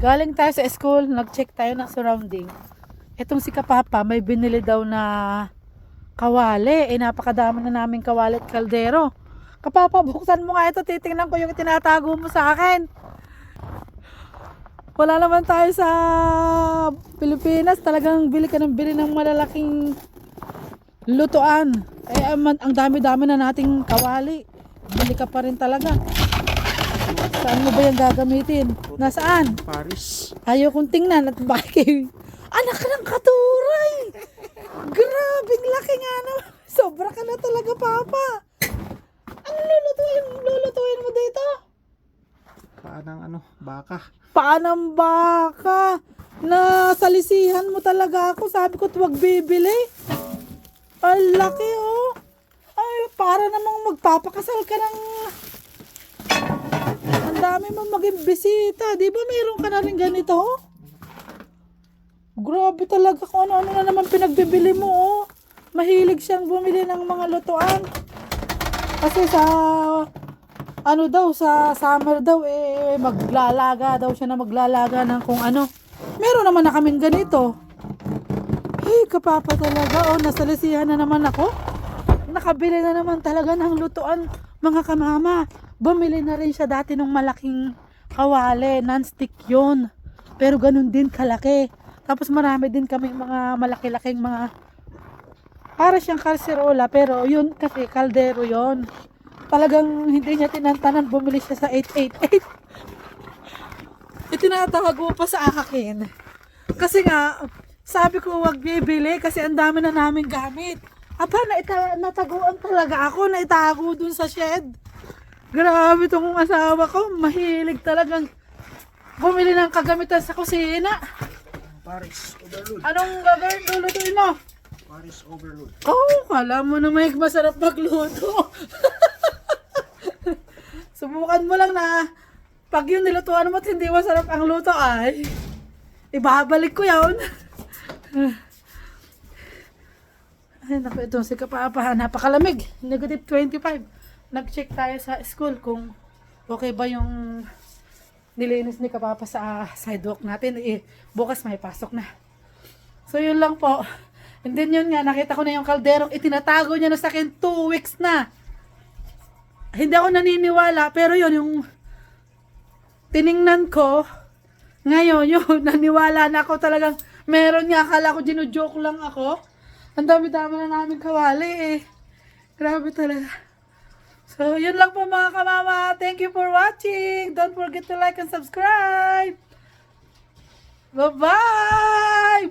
Galing tayo sa school, nag-check tayo ng surrounding. Itong si Kapapa, may binili daw na kawali. Eh, napakadami na naming kawali at kaldero. Kapapa, buksan mo nga ito. Titingnan ko yung tinatago mo sa akin. Wala naman tayo sa Pilipinas. Talagang bili ka ng bili ng malalaking lutuan. Eh, ang, ang dami-dami na nating kawali. Bili ka pa rin talaga. Saan mo ba yung gagamitin? Nasaan? Paris. Ayaw kong tingnan at bakit Anak ka ng katuray! Grabing laki nga naman. Sobra ka na talaga, Papa. Ano lulutuin, lulutuin mo dito? Paanang ano, baka. Paanang baka? Nasalisihan mo talaga ako. Sabi ko, huwag bibili. Ang laki, oh. Ay, para namang magpapakasal ka ng... Dami mo maging bisita. Di ba mayroon ka na rin ganito? Grabe talaga kung ano-ano na naman pinagbibili mo, oh. Mahilig siyang bumili ng mga lutuan. Kasi sa ano daw sa summer daw eh maglalaga daw siya na maglalaga ng kung ano. Meron naman na kaming ganito. Hey, kapapa talaga. Oh, nasalisihan na naman ako. Nakabili na naman talaga ng lutuan, mga kamama. Bumili na rin siya dati ng malaking kawali, non-stick yun. Pero ganun din kalaki. Tapos marami din kami mga malaki-laking mga para siyang kalserola pero yun kasi kaldero yun. Talagang hindi niya tinantanan bumili siya sa 888. Itinatawag mo pa sa akin. Kasi nga, sabi ko wag bibili kasi ang dami na namin gamit. Aba, naita, nataguan talaga ako, naitago dun sa shed. Grabe tong asawa ko, mahilig talagang bumili ng kagamitan sa kusina. Paris overload. Anong gagawin lulutuin mo? Paris overload. Oh, kala mo na may masarap magluto. Subukan mo lang na pag yung nilutuan mo at hindi masarap ang luto ay ibabalik ko yun. ay, naku, ito si Kapapa, napakalamig. Negative 25. Nag-check tayo sa school kung okay ba yung nilinis ni Kapapa sa sidewalk natin. Eh, bukas may pasok na. So, yun lang po. And then yun nga, nakita ko na yung kalderong itinatago niya na sa akin two weeks na. Hindi ako naniniwala, pero yun, yung tiningnan ko, ngayon, yun, naniwala na ako talagang, meron niya, akala ko ginujoke lang ako. Ang dami-dami na namin kawali eh. Grabe talaga. So, yun lang po mga kamama. Thank you for watching. Don't forget to like and subscribe. Bye-bye!